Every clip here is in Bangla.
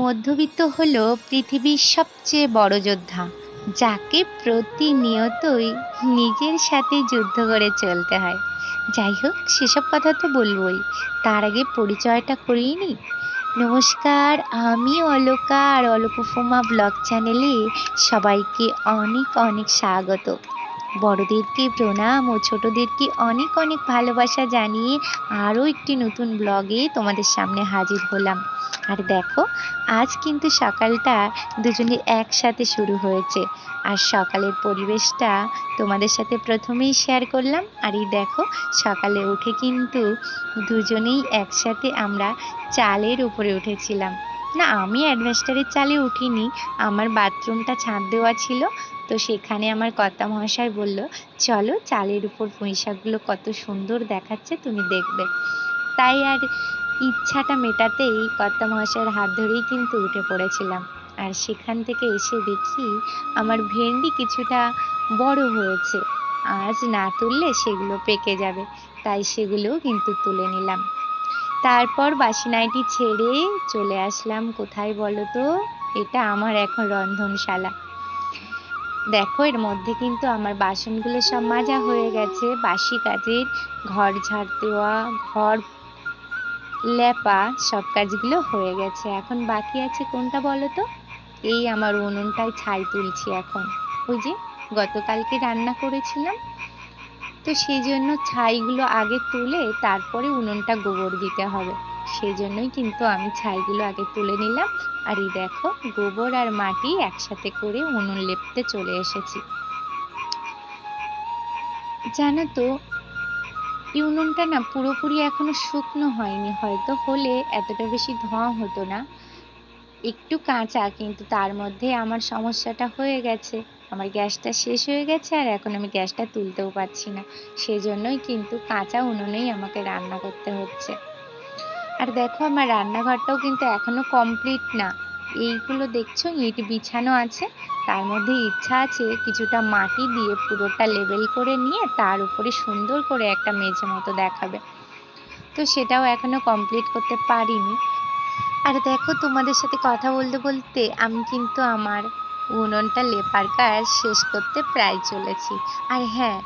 মধ্যবিত্ত হল পৃথিবীর সবচেয়ে বড় যোদ্ধা, যাকে প্রতিনিয়তই নিজের সাথে যুদ্ধ করে চলতে হয়। যাই হোক, সেসব কথা তো বলবোই। তার আগে পরিচয়টা করিয়ে নিই। নমস্কার, আমি অলকা আর অলকুফুমা ব্লগ চ্যানেলে সবাইকে অনেক অনেক স্বাগত। বড়দেরকে প্রণাম ও ছোটদেরকে অনেক অনেক ভালোবাসা জানিয়ে আরও একটি নতুন ব্লগে তোমাদের সামনে হাজির হলাম। আর দেখো, আজ কিন্তু সকালটা দুজনের একসাথে শুরু হয়েছে। আর সকালের পরিবেশটা তোমাদের সাথে প্রথমেই শেয়ার করলাম। আর এই দেখো, সকালে উঠে কিন্তু দুজনেই একসাথে আমরা চালের উপরে উঠেছিলাম। না, আমি অ্যাডভেস্টারের চালে উঠিনি, আমার বাথরুমটা ছাদ দেওয়া ছিল। তো সেখানে আমার কর্তা মহাশয় বলল, চলো চালের উপর পুঁই শাকগুলো কত সুন্দর দেখাচ্ছে, তুমি দেখবে। তাই আর ইচ্ছাটা মেটাতেই কর্তা মহাশয়ের হাত ধরেই কিন্তু উঠে পড়েছিলাম। আর সেখান থেকে এসে দেখি আমার ভেন্ডি কিছুটা বড় হয়েছে। আজ না তুললে সেগুলো পেকে যাবে, তাই সেগুলোও কিন্তু তুলে নিলাম। তারপর বাসি নাইটি ছেড়ে চলে আসলাম। কোথায় বলো তো? এটা আমার এখন রন্ধনশালা। দেখো, এর মধ্যে কিন্তু আমার বাসনগুলো সব মাজা হয়ে গেছে। বাসি কাজের ঘর ঝাড় দেওয়া, ঘর লেপা, সব কাজগুলো হয়ে গেছে। এখন বাকি আছে কোনটা বলো তো? এই আমার উনুনটায় ছাই তুলছি এখন। ওই যে গতকালকে রান্না করেছিলাম। তো সেই জন্য ছাইগুলো আগে তুলে তারপরে উনুনটা গোবর দিতে হবে। সেই জন্যই কিন্তু আমি ছাইগুলো আগে তুলে নিলাম। আর এই দেখো, গোবর আর মাটি একসাথে করে উনুন লেপতে চলে এসেছি। জানো তো, এই উনুনটা না পুরোপুরি এখনও শুকনো হয়নি। হয়তো হলে এতটা বেশি ধোঁয়া হতো না। একটু কাঁচা, কিন্তু তার মধ্যে আমার সমস্যাটা হয়ে গেছে। আমার গ্যাসটা শেষ হয়ে গেছে আর এখন আমি গ্যাসটা তুলতেও পারছি না। সেই জন্যই কিন্তু কাঁচা উনুনেই আমাকে রান্না করতে হচ্ছে। আর দেখো, আমার রান্নাঘরটাও কিন্তু এখনও কমপ্লিট না। এইগুলো দেখছ? ইট বিছানো আছে। তার মধ্যে ইচ্ছা আছে কিছুটা মাটি দিয়ে পুরোটা লেবেল করে নিয়ে তার উপরে সুন্দর করে একটা মেঝে মতো দেখাবে। তো সেটাও এখনও কমপ্লিট করতে পারিনি। আর দেখো, তোমাদের সাথে কথা বলতে বলতে আমি কিন্তু আমার উনুনটা লেপার কাজ শেষ করতে প্রায় চলেছি। আর হ্যাঁ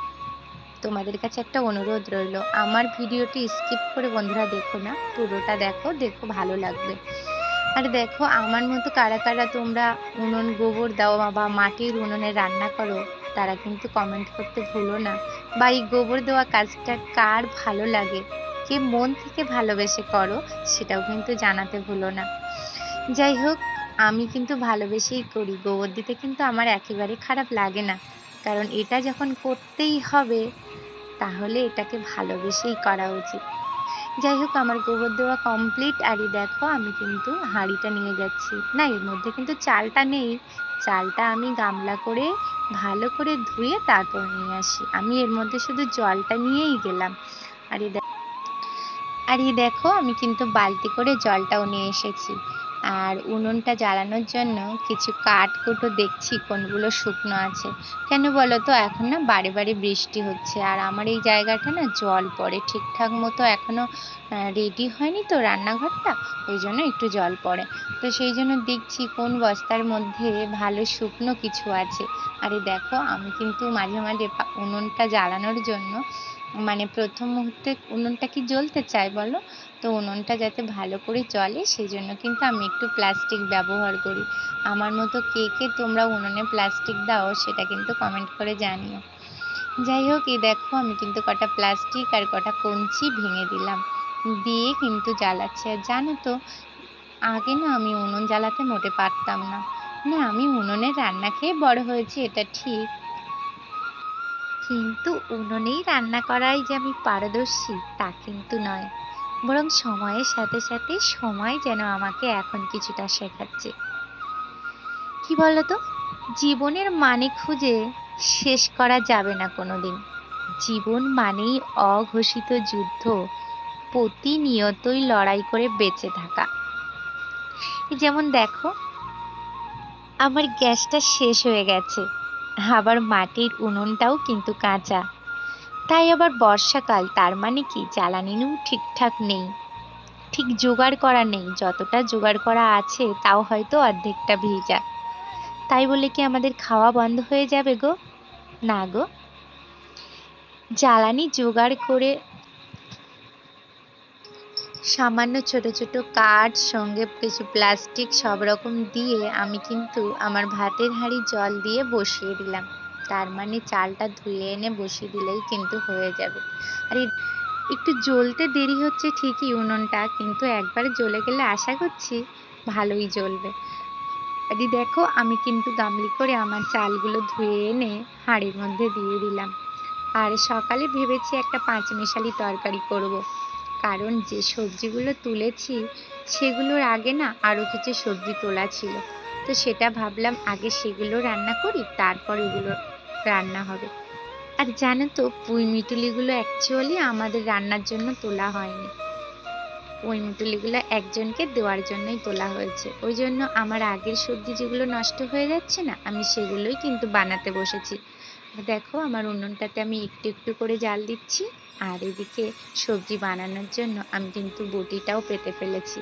তোমাদের কাছে একটা অনুরোধ রইল। আমার ভিডিওটি স্কিপ করে বন্ধুরা দেখো না, পুরোটা দেখো দেখো ভালো লাগবে। আর দেখো, আমার মতো কারা কারা তোমরা উনুন গোবর দাও বা মাটির উনুনে রান্না করো, তারা কিন্তু কমেন্ট করতে ভুলো না। বা এই গোবর দেওয়া কাজটা কার ভালো লাগে? কে মন থেকে ভালোবেসে করো, সেটাও কিন্তু জানাতে ভুলো না। যাই হোক, আমি কিন্তু ভালোবেসেই করি, গোবর দিতে কিন্তু আমার একেবারে খারাপ লাগে না। কারণ এটা যখন করতেই হবে, তাহলে এটাকে ভালোবেসেই করা উচিত। যাই হোক, আমার গোবর দেওয়া কমপ্লিট আর এই দেখো, আমি কিন্তু হাঁড়িটা নিয়ে যাচ্ছি। না, এর মধ্যে কিন্তু চালটা নেই। চালটা আমি গামলা করে, ভালো করে ধুয়ে তারপর নিয়ে আসি। আমি এর মধ্যে শুধু জলটা নিয়েই গেলাম। আর এই আর দেখো, আমি কিন্তু বালতি করে জলটাও নিয়ে এসেছি। আর উনুনটা জ্বালানোর জন্য কিছু কাঠ কুটো দেখছি, কোনগুলো শুকনো আছে। কেন বলো তো, এখন না বারে বারে বৃষ্টি হচ্ছে আর আমার এই জায়গাটা না জল পড়ে। ঠিকঠাক মতো এখনও রেডি হয়নি তো রান্নাঘরটা, ওই জন্য একটু জল পড়ে। তো সেই জন্য দেখছি কোন বস্তার মধ্যে ভালো শুকনো কিছু আছে। আরে দেখো, আমি কিন্তু মাঝে মাঝে উনুনটা জ্বালানোর জন্য মানে প্রথম মুহূর্তে উনুনটা কি জ্বলতে চায় বলো? তো উনুনটা যাতে ভালো করে চলে সেই জন্য কিন্তু আমি একটু প্লাস্টিক ব্যবহার করি। আমার মতো কে কে তোমরা উনুনে প্লাস্টিক দাও, সেটা কিন্তু কমেন্ট করে জানিও। যাই হোক, এই দেখো, আমি কিন্তু কটা প্লাস্টিক আর কটা কঞ্চি ভেঙে দিলাম। দিয়ে কিন্তু জ্বালাচ্ছি। আর জানো তো, আগে না আমি উনুন জ্বালাতে মোটে পারতাম না। না, আমি উনুনে রান্না খেয়ে বড় হয়েছি, এটা ঠিক। কিন্তু উনুনেই রান্না করাই যে আমি পারদর্শী, তা কিন্তু নয়। বরং সময়ের সাথে সাথে সময় যেন আমাকে এখন কিছুটা শেখাচ্ছে। কি বলতো? জীবনের মানে খুঁজে শেষ করা যাবে না কোনোদিন। জীবন মানেই অঘোষিত যুদ্ধ, প্রতিনিয়তই লড়াই করে বেঁচে থাকা। যেমন দেখো, আমার গ্যাসটা শেষ হয়ে গেছে, আবার মাটির উনুনটাও কিন্তু কাঁচা। তাই আবার বর্ষাকাল, তার মানে কি? জ্বালানিও ঠিকঠাক নেই। ঠিক জোগাড় করা নেই। যতটা জোগাড় করা আছে, তাও হয়তো অর্ধেকটা ভিজা। তাই বলে কি আমাদের খাওয়া বন্ধ হয়ে যাবে গো? না গো। জ্বালানি জোগাড় করে সামান্য ছোট ছোট কাঠ, সঙ্গে কিছু প্লাস্টিক সব রকম দিয়ে আমি কিন্তু আমার ভাতের হাঁড়ি জল দিয়ে বসিয়ে দিলাম। তার মানে চালটা ধুয়ে এনে বসিয়ে দিলেই কিন্তু হয়ে যাবে। আর, একটু জ্বলতে দেরি হচ্ছে ঠিকই উনুনটা, কিন্তু একবারে জ্বলে গেলে আশা করছি ভালোই জ্বলবে। আর দেখো, আমি কিন্তু গামলি করে আমার চালগুলো ধুয়ে এনে হাঁড়ির মধ্যে দিয়ে দিলাম। আর সকালে ভেবেছি একটা পাঁচ মেশালি তরকারি করব। কারণ যে সবজিগুলো তুলেছি, সেগুলোর আগে না আরও কিছু সবজি তোলা ছিল। তো সেটা ভাবলাম আগে সেগুলো রান্না করি, তারপর এগুলো রান্না হবে। আর জানো তো পুঁই মিটুলিগুলো অ্যাকচুয়ালি আমাদের রান্নার জন্য তোলা হয়নি। পুঁই মিটুলিগুলো একজনকে দেওয়ার জন্যই তোলা হয়েছে। ওই জন্য আমার আগের সবজি যেগুলো নষ্ট হয়ে যাচ্ছে না, আমি সেগুলোই কিন্তু বানাতে বসেছি। দেখো, আমার উনুনটাতে আমি একটু একটু করে জাল দিচ্ছি। আর এদিকে সবজি বানানোর জন্য আমি কিন্তু বটিটাও পেতে ফেলেছি।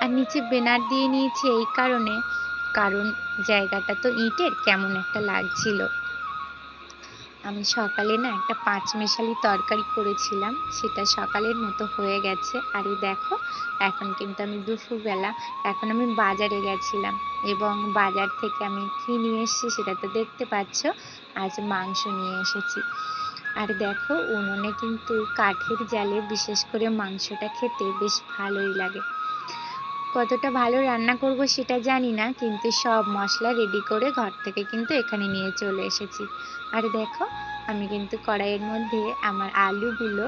আর নিচে বেনার দিয়ে নিয়েছি এই কারণে। কারণ জায়গাটা তো ইটের, কেমন একটা লাগছিল। আমি সকালে না একটা পাঁচ মেশালি তরকারি করেছিলাম, সেটা সকালের মতো হয়ে গেছে। আর এই দেখো, এখন কিন্তু আমি দুপুরবেলা, এখন আমি বাজারে গেছিলাম এবং বাজার থেকে আমি কী নিয়ে এসেছি সেটা তো দেখতে পাচ্ছ, আজ মাংস নিয়ে এসেছি। আর দেখো, উনুনে কিন্তু কাঠের জালে বিশেষ করে মাংসটা খেতে বেশ ভালোই লাগে। কতটা ভালো রান্না করব সেটা জানি না, কিন্তু সব মশলা রেডি করে ঘর থেকে কিন্তু এখানে নিয়ে চলে এসেছি। আর দেখো, আমি কিন্তু কড়াইয়ের মধ্যে আমার আলুগুলো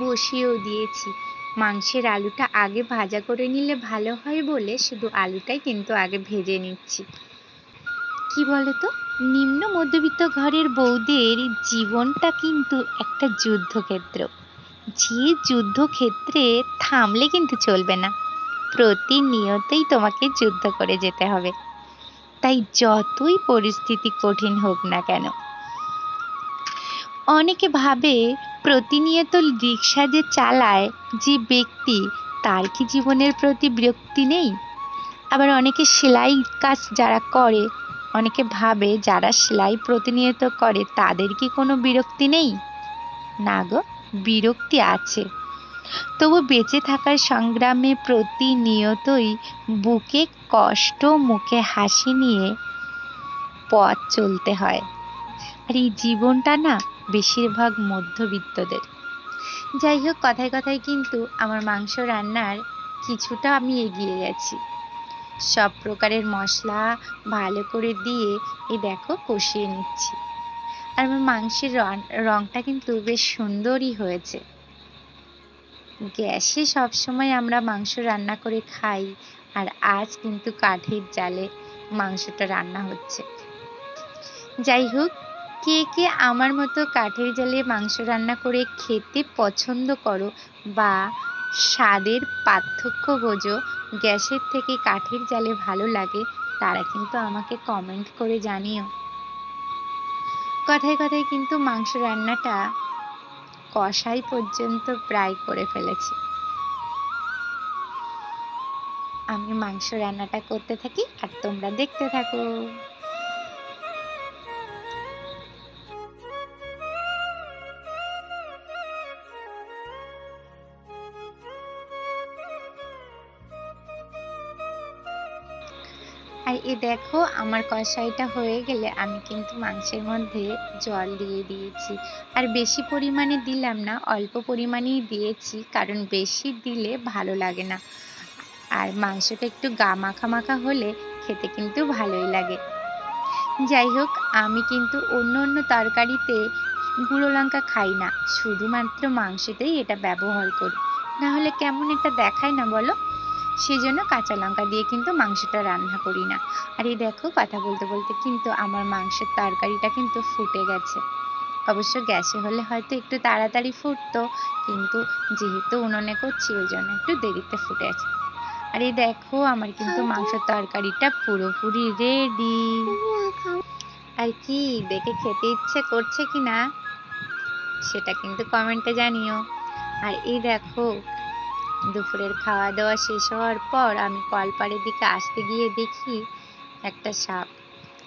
বসিয়েও দিয়েছি। মাংসের আলুটা আগে ভাজা করে নিলে ভালো হয় বলে শুধু আলুটাই কিন্তু আগে ভেজে নিচ্ছি। কি বলতো? নিম্ন মধ্যবিত্ত ঘরের বউদের জীবনটা কিন্তু একটা যুদ্ধক্ষেত্র। যে যুদ্ধক্ষেত্রে থামলে কিন্তু চলবে না। প্রতিনিয়তই তোমাকে যুদ্ধ করে যেতে হবে। তাই যতই পরিস্থিতি কঠিন হোক না কেন, অনেকে ভাবে প্রতিনিয়ত রিক্সা যে চালায় যে ব্যক্তি, তার কি জীবনের প্রতি বিরক্তি নেই? আবার অনেকে সেলাই কাজ যারা করে, অনেকে ভাবে যারা সেলাই প্রতিনিয়ত করে, তাদের কি কোনো বিরক্তি নেই? না গো, বিরক্তি আছে। তবু বেঁচে থাকার সংগ্রামে প্রতিনিয়তই বুকে কষ্ট, মুখে হাসি নিয়ে পথ চলতে হয়। আর এই জীবনটা না বেশিরভাগ মধ্যবিত্তদের। যাই হোক, কথায় কথায় কিন্তু আমার মাংস রান্নার কিছুটা আমি এগিয়ে গেছি। সব প্রকারের মশলা ভালো করে দিয়ে এই দেখো কষিয়ে নিচ্ছি। আর আমার মাংসের রংটা কিন্তু বেশ সুন্দরই হয়েছে। গ্যাসে সবসময় আমরা মাংস রান্না করে খাই, আর আজ কিন্তু কাঠের জালে মাংসটা রান্না হচ্ছে। যাই হোক, কে কে আমার মতো কাঠের জালে মাংস রান্না করে খেতে পছন্দ করো বা স্বাদের পার্থক্য বোঝো, গ্যাসের থেকে কাঠের জালে ভালো লাগে, তারা কিন্তু আমাকে কমেন্ট করে জানিও। কথায় কথায় কিন্তু মাংস রান্নাটা কষাই পর্যন্ত প্রায় করে ফেলেছি। আমি মাংস রান্নাটা করতে থাকি আর তোমরা দেখতে থাকো। আর এ দেখো, আমার কষাইটা হয়ে গেলে আমি কিন্তু মাংসের মধ্যে জল দিয়ে দিয়েছি। আর বেশি পরিমাণে দিলাম না, অল্প পরিমাণেই দিয়েছি, কারণ বেশি দিলে ভালো লাগে না। আর মাংসটা একটু গা মাখা মাখা হলে খেতে কিন্তু ভালোই লাগে। যাই হোক, আমি কিন্তু অন্য অন্য তরকারিতে গুঁড়ো লঙ্কা খাই না, শুধুমাত্র মাংসতেই এটা ব্যবহার করি। না হলে কেমন একটা দেখায় না বলো? সেই জন্য কাঁচা লঙ্কা দিয়ে কিন্তু মাংসটা রান্না করি না। আর এই দেখো কথা বলতে বলতে কিন্তু আমার মাংসের তরকারিটা কিন্তু ফুটে গেছে। অবশ্য গ্যাসে হলে হয়তো একটু তাড়াতাড়ি ফুটতো, কিন্তু যেহেতু উনুনে করছি, ওই জন্য একটু দেরিতে ফুটে আছে আর এই দেখো আমার কিন্তু মাংসের তরকারিটা পুরোপুরি রেডি আর কি, দেখে খেতে ইচ্ছে করছে কি না সেটা কিন্তু কমেন্টে জানিও। আর এই দেখো দুপুরের খাওয়া দাওয়া শেষ হওয়ার পর আমি কলপাড়ের দিকে আসতে গিয়ে দেখি একটা সাপ।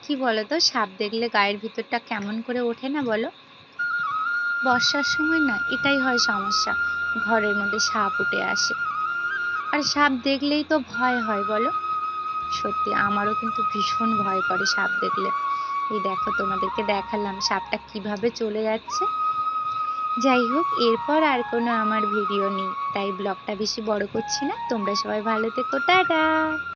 কি বলো তো সাপ দেখলে গায়ের ভিতরটা কেমন করে ওঠে না বলো? বর্ষার সময় না, এটাই হয় সমস্যা, ঘরের মধ্যে সাপ উঠে আসে। আর সাপ দেখলেই তো ভয় হয় বলো। সত্যি, আমারও কিন্তু ভীষণ ভয় করে সাপ দেখলে। এই দেখো, তোমাদেরকে দেখালাম সাপটা কীভাবে চলে যাচ্ছে। যাই হোক এরপর আর কোনো আমার ভিডিও নেই, তাই ব্লগটা বেশি বড় করছি না। তোমরা সবাই ভালো থেকো, টাটা!